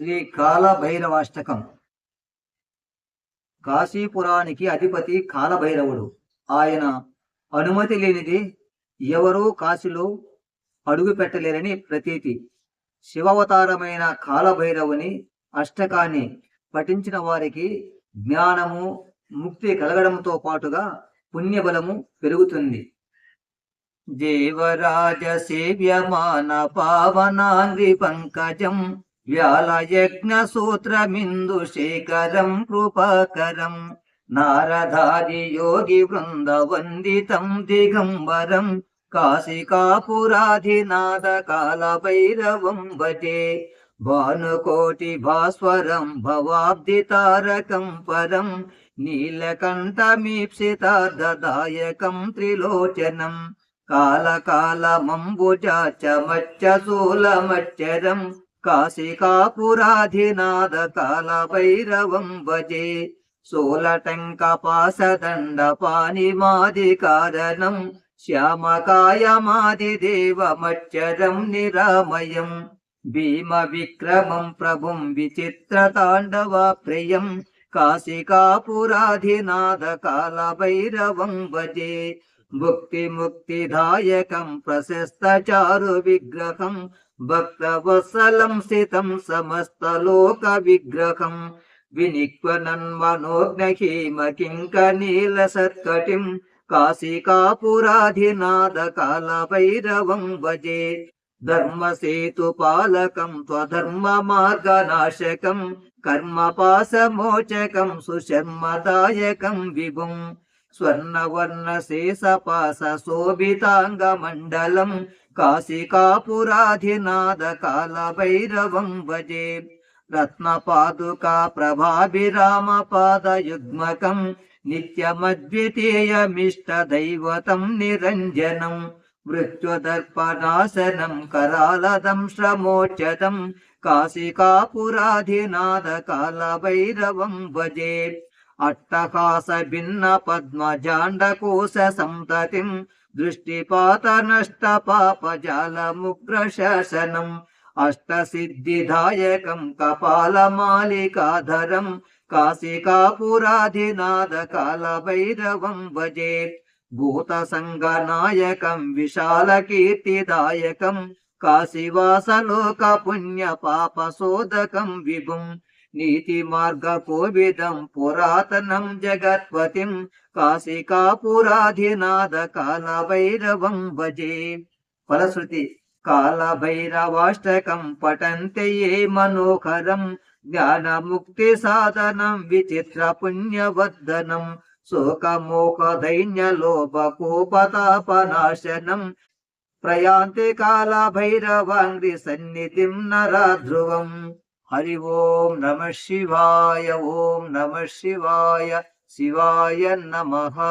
శ్రీ కాలభైరవాష్టకం. కాశీపురానికి అధిపతి కాలభైరవుడు. ఆయన అనుమతి లేనిది ఎవరూ కాశీలో అడుగు పెట్టలేరని ప్రతీతి. శివవతారమైన కాలభైరవుని అష్టకాన్ని పఠించిన వారికి జ్ఞానము ముక్తి కలగడంతో పాటుగా పుణ్యబలము పెరుగుతుంది. దేవరాజ సేవ్యమాన పావనాంగ్రి పంకజం వ్యాలయజ్ఞ సూత్రమిందు శేఖరం కృపాకరం. నారదాది యోగి వృందవందితం దిగంబరం. కాశికాపురాధినాథ కాల భైరవం భజే. భానుకోటి భాస్వరం భవాబ్ది తారకం పరం. నీలకంఠమీప్సితార్థదాయకం త్రిలోచనం. కాలకాలమంబుజాచమచ్చశూలమచ్చరం काशिका भजे कालभैरवं वजे निरामयम् श्यामकायमादिदेव मच्छरं निरामयं भीमविक्रमं प्रभुं विचित्रताण्डवप्रियं काशिकापुराधिनाद कालभैरवं भुक्तिमुक्तिदायकं प्रशस्त विग्रहम् విచిత్రతాండవ ప్రియం భక్తవత్సలం స్థితం సమస్తలోక విగ్రహం. వినిక్వనన్మనోజ్ఞహీమ సత్కటిం కాల భైరవం భజే. ధర్మసేతు పాలకం స్వధర్మ మార్గనాశకం కర్మపాసమోచకం स्वर्णवर्ण शेषपाशोभिताङ्गमण्डलम् भजे रत्नपादुका प्रभाभिरामपादयुग्मकम् नित्यमद्वितीयमिष्टदैवतं निरञ्जनम् मृत्युदर्पनाशनम् करालदं श्रमोचतं काशिका भजे అట్టహాస భిన్న పద్మజాండకోశ సంతతిం దృష్టిపాత నష్ట పాప జాల పాపజాలముగ్ర శాసనం కపాల మాలికాధరం కాశికాపురాధినాథ కాల భైరవం భజే భూత సంగనాయకం విశాల కీర్తిదాయకం కాశీవాసలోక పుణ్య పాప శోధకం విభుం నీతి మార్గ కోవిదం పురాతనం జగత్పతిం కాశికాపురాధినాద కాల భైరవం భజే. ఫలశ్రుతి కాల భైరవాష్టకం పఠంతే మనోహరం జ్ఞాన ముక్తి సాధనం విచిత్ర పుణ్యవర్ధనం శోకమోహ దైన్య లోభ కోపతాపనాశనం ప్రయాంతి కాల భైరవాంగ్రి సన్నిధిం నరా ధ్రువం ஹரி ஓம் நம சிவாய ஓம் நம சிவாய சிவாய நமஹா